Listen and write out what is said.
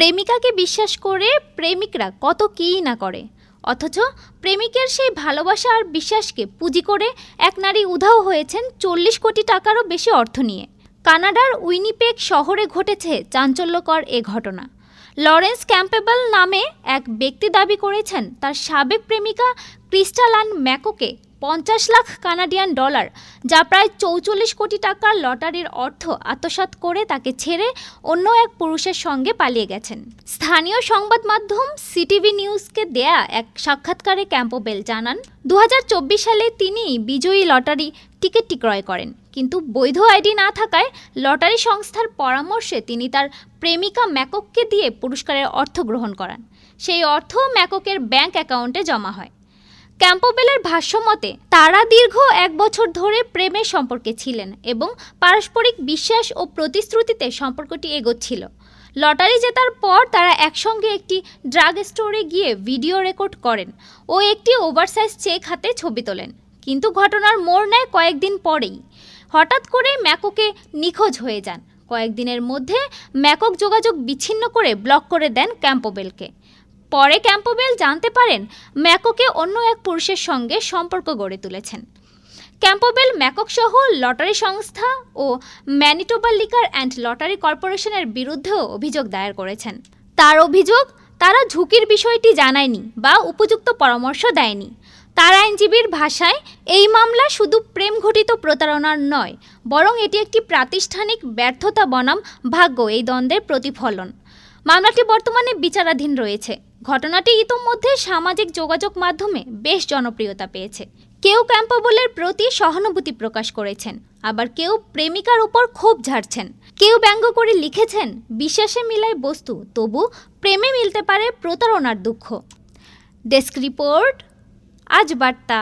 প্রেমিকাকে বিশ্বাস করে প্রেমিকরা কত কী না করে। অথচ প্রেমিকের সেই ভালোবাসা আর বিশ্বাসকে পুঁজি করে এক নারী উধাও হয়েছেন চল্লিশ কোটি টাকারও বেশি অর্থ নিয়ে। কানাডার উইনিপেক শহরে ঘটেছে চাঞ্চল্যকর এ ঘটনা। লরেন্স ক্যাম্পেবল নামে এক ব্যক্তি দাবি করেছেন, তার সাবেক প্রেমিকা ক্রিস্টালান ম্যাকোকে পঞ্চাশ লাখ কানাডিয়ান ডলার, যা প্রায় চৌচল্লিশ কোটি টাকার লটারির অর্থ আত্মসাৎ করে তাকে ছেড়ে অন্য এক পুরুষের সঙ্গে পালিয়ে গেছেন। স্থানীয় সংবাদ মাধ্যম সিটিভি নিউজকে দেয়া এক সাক্ষাৎকারে ক্যাম্পোবেল জানান দু হাজার চব্বিশ সালে তিনি বিজয়ী লটারি টিকিটটি ক্রয় করেন, কিন্তু বৈধ আইডি না থাকায় লটারি সংস্থার পরামর্শে তিনি তার প্রেমিকা ম্যাকককে দিয়ে পুরস্কারের অর্থ গ্রহণ করান। সেই অর্থ ম্যাককের ব্যাংক অ্যাকাউন্টে জমা হয়। ক্যাম্পোবেলের ভাষ্যমতে তারা দীর্ঘ এক বছর ধরে প্রেমের সম্পর্কে ছিলেন এবং পারস্পরিক বিশ্বাস ও প্রতিশ্রুতিতে সম্পর্কটি এগোচ্ছিল। লটারি জেতার পর তারা একসঙ্গে একটি ড্রাগ স্টোরে গিয়ে ভিডিও রেকর্ড করেন ও একটি ওভারসাইজ চেক হাতে ছবি তোলেন। কিন্তু ঘটনার মোড় নেয় কয়েকদিন পরেই। হঠাৎ করে ম্যাকোকে নিখোঁজ হয়ে যান। কয়েকদিনের মধ্যে ম্যাকক যোগাযোগ বিচ্ছিন্ন করে ব্লক করে দেন ক্যাম্পোবেলকে। পরে ক্যাম্পোবেল জানতে পারেন ম্যাকোকে অন্য এক পুরুষের সঙ্গে সম্পর্ক গড়ে তুলেছেন। ক্যাম্পোবেল ম্যাকক সহ লটারি সংস্থা ও ম্যানিটোবা লিকার অ্যান্ড লটারি কর্পোরেশনের বিরুদ্ধেও অভিযোগ দায়ের করেছেন। তার অভিযোগ, তারা ঝুঁকির বিষয়টি জানায়নি বা উপযুক্ত পরামর্শ দেয়নি। তার আইনজীবীর ভাষায়, এই মামলা শুধু প্রেম ঘটিত প্রতারণার নয়, বরং এটি একটি প্রাতিষ্ঠানিক ব্যর্থতা বনাম ভাগ্য এই দ্বন্দ্বের প্রতিফলন। মামলাটি বর্তমানে বিচারাধীন রয়েছে। ঘটনাটি ইতোমধ্যে সামাজিক যোগাযোগ মাধ্যমে বেশ জনপ্রিয়তা পেয়েছে। কেউ ক্যাম্পাবলের প্রতি সহানুভূতি প্রকাশ করেছেন, আবার কেউ প্রেমিকার উপর ক্ষোভ ঝাড়ছেন। কেউ ব্যঙ্গ করে লিখেছেন, বিশ্বাসে মিলায় বস্তু, তবু প্রেমে মিলতে পারে প্রতারণার দুঃখ। ডেস্ক রিপোর্ট, আজ বার্তা।